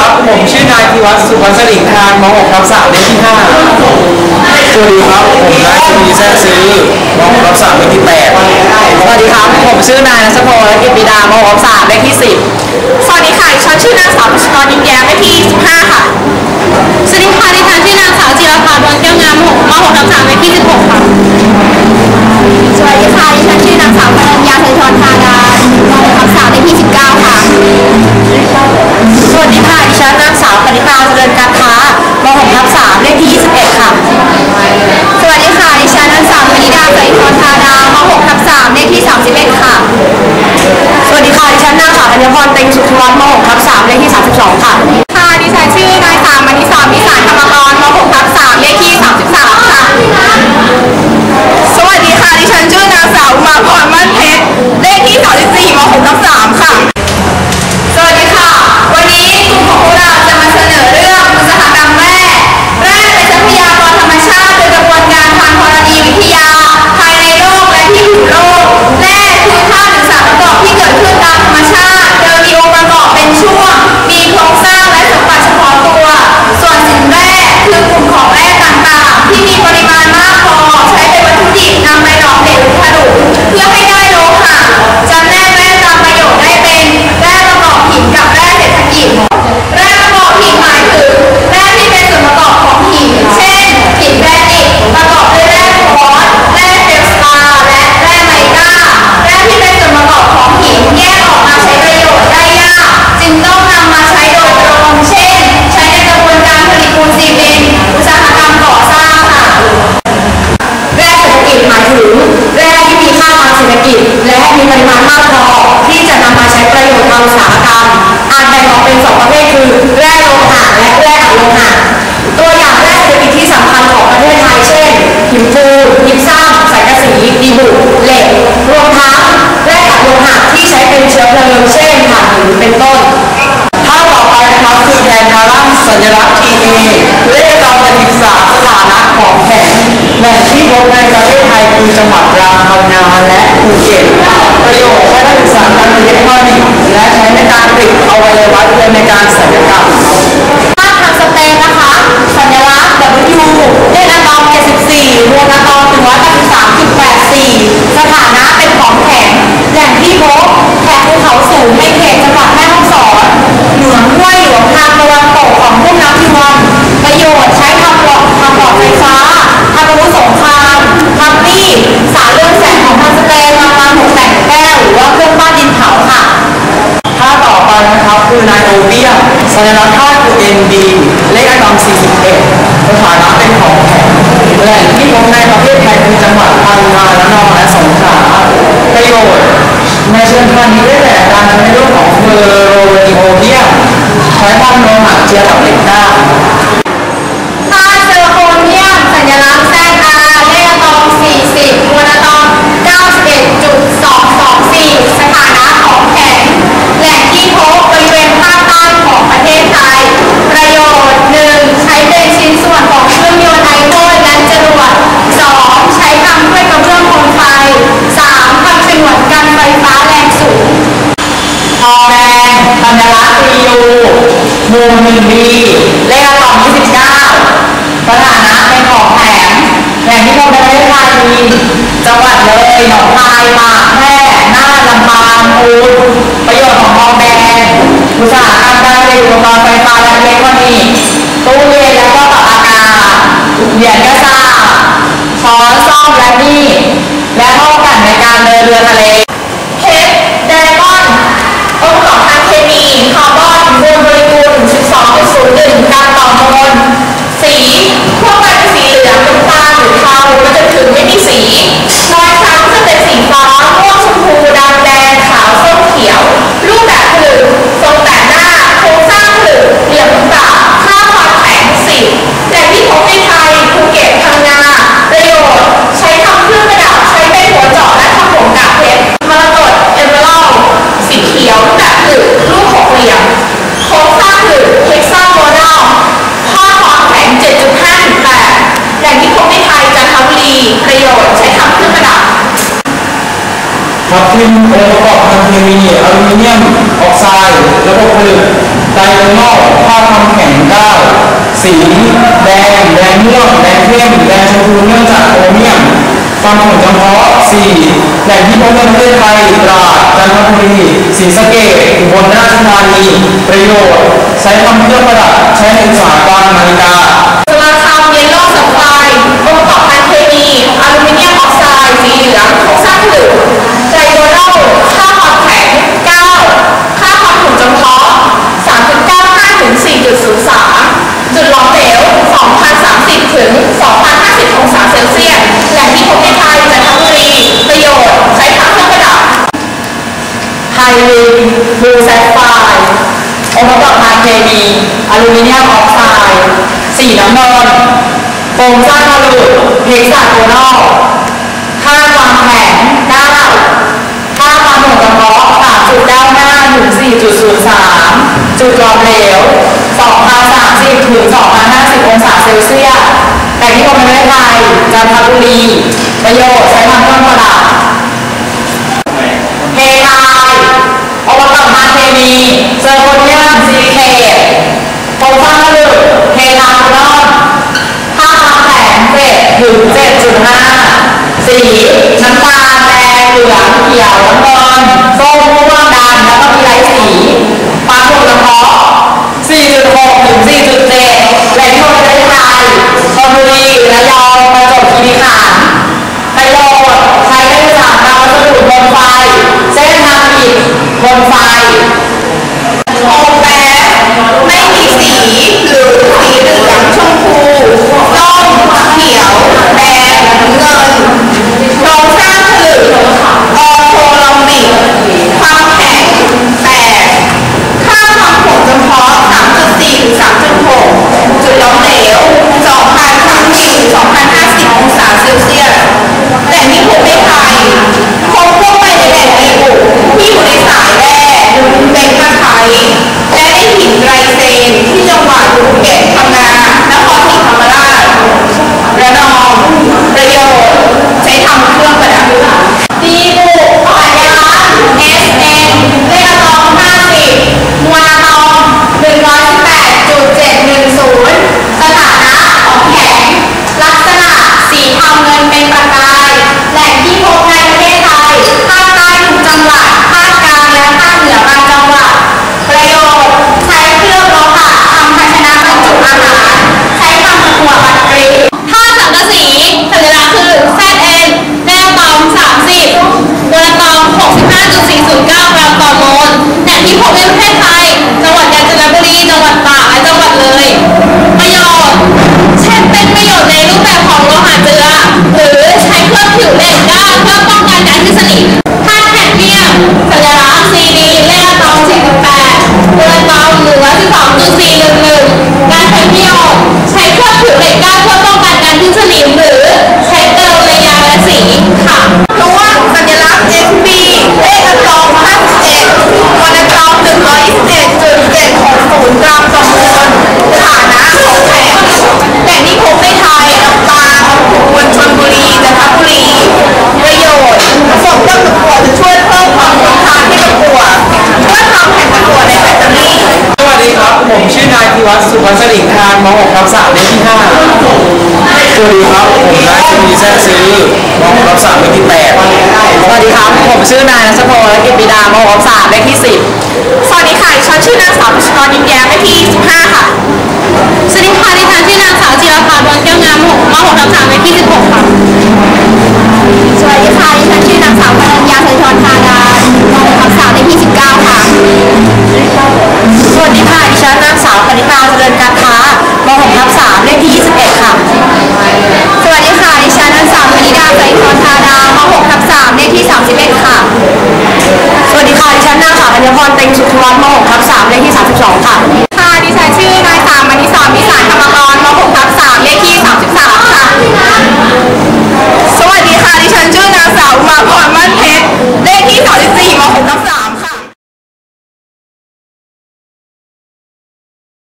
ครับ ผมชื่อนายพิวัฒน์สุวรรณสลิงทานม .6 ทับ3เลขที่5สวัสดีครับ ผมนายสุนีแซ่ซื้อม .6 ทับ3เลขที่8สวัสดีครับ ผมชื่อนายนัชพลกิตปิดามหกสามเลขที่สิบสวัสดีค่ะฉันชื่อนางสาวพิชกรยิ้มแย้มเลขที่สิบห้าค่ะ สวัสดีค่ะดิฉันชื่อนางสาวจิรภาดวงแก้วงามหกมหกทับสามเลขที่สิบหกค่ะ สวัสดีค่ะดิฉันชื่อนางสาวพนั เป็นสองประเภทคือแร่โลหะและแร่อโลหะตัวอย่างแร่เศรษฐกิจที่สำคัญของประเทศไทยเช่นหินปูนยิปซัมสังกะสีดีบุกเหล็กรวมทั้งแร่อโลหะที่ใช้เป็นเชื้อเพลิงเช่นถ่านหินเป็นต้นถ้าต่อไปนะครับคือแทนคาร่ำสัญลักษณ์ TA เลขเราจะศึกษาสถานะของแข็งแหล่งที่พบในประเทศไทยคือจังหวัดตรังพังงาและภูเก็ต มสัญลักษณ์ธาตุคือ NB เลขอะตอม 41สถานะเป็นของแข็งแหล่งที่พบในประเทศไทยคือจังหวัดพังงาและนองและสงขลาประโยชน์ในเชิงพาณิชย์ได้แก่การใช้ในรื่องของเฟอร์โรนิโอเดียมใช้านโลหะเจือกับเหล็กด้าม งสัญลักษณ์ TU หมู่หนึ่งดีเลขอะตอม29สถานะเป็นของแข็งแหล่งที่พบในประเทศไทยมีจังหวัดเลยหนองคายตากแพร่น่านลำปางอูนประโยชน์ของทองแดงอุตสาหกรรมการผลิตอุปกรณ์ไฟฟ้าและอิเล็กทรอนิกส์ตู้เย็นและก็ปรับอากาศเหรียญกระสาบช้อนซ่อมและมีดและท่อกันในการเดินเรือทะเล เพชรไดมอนด์องค์ประกอบทางเคมีคาร์บอนมวลโมเลกุล12.01กรัมต่อมวลสีพวกมันเป็นสีเหลืองน้ำตาลหรือเทาและจนถึงไม่มีสีน้อย ทับทิมองค์ประกอบทางเคมีอลูมิเนียมออกไซด์ระบบผลึกไดโนมอลท่อ309สีแดงแดงม่วงแดงเข้มแดงชมพูเนื่องจากโครเมียมฟังผลจำเพาะ4แหล่งที่พบในประเทศไทยตราดจันทบุรีศรีสะเกษอุบลราชธานีประโยชน์ ใช้ทำเครื่องประดับใช้ในอุตสาหกรรมนาฬิกาสมาคมเยลโล่สัปไฟองค์ประกอบการเคมีอลูมิเนียมออกไซด์สีเหลืองโครงสร้างผลึก ค่าความแข็ง9ค่าความถ่วงจำเพาะ3.95ถึง4.03 จุดหลอมเหลว2,030ถึง2,050องศาเซลเซียสแหล่งที่พบในไทยจันทบุรีประโยชน์ใช้ทำเครื่องประดับไฮลินบลูแซฟไฟร์องค์ประกอบทางเคมีอลูมิเนียมออกไซด์สีน้ำเงินโครงสร้างผลึกเฮกซาโกนอลค่าความแข็ง 9 ค่าความถ่วงจำเพาะ3.95ถึง4.03 จุดหลอมเหลว 2,030ถึง2,050 องศาเซลเซียสแต่ที่พบในประเทศไทยจันทบุรี ประโยชน์ใช้ทำเครื่องประดับเทไลองค์ประกอบทาเคมีเซอร์โคเนียมซิลิเคตโครงสร้างผลึกเทไลโคนอนค่าความแข็ง7ถึง 7.5 สี น้ำตาลแดงเหลืองเขียวน้ำเงินส้วงดำ แล้วก็มีหลายสีความถ่วงจำเพาะ4.6ถึง4.7แหล่งที่พบในประเทศไทยชลบุรีระยองประจวบคีรีขันธ์ประโยชน์ใช้ในอุตสาหกรรวัสดุบนไฟเส้นทางอิฐบนไฟโคมแป๊บไม่มีสีหรือสีเหลืองชมพูส้มเขียวแดงเงินโครงสร้างผลึกอ ผิวเหล็กด้าเพื่อป้องกันการที่สนิมธาตุแคดเมียมสัญลักษณ์ CD เลขอตอม48ตัวอะตอม112.411การใช้ประโยชน์ใช้เครื่องผิวเหล็กด้าเพื่อป้องกันการที่สนิมหรือใช้เกลียวระยาและสีค่ะตัวสัญลักษณ์ SB เลขอะตอม57วันอะตอม121.760กรัมานม .6 ทับ3เลขที่ 5 สวัสดีครับ ผมนายชมีแซ่ซื้อม .6 ทับ3เลขที่8สวัสดีครับผมชื่อนายนัชพลและกิตปิดามหกสามเลขที่สิบสวัสดีค่ะดิฉันชื่อนางสาวพิชกรยิ้มแย้มเลขที่25ค่ะ สวัสดีค่ะดิฉันชื่อนางสาวจิรภาดวงแก้วงามม .6 ทับ3เลขที่16ค่ะ สวัสดีค่ะดิฉัน สุทธิวัฒน์ม .6 ทับ3เลขที่ 32 ค่ะ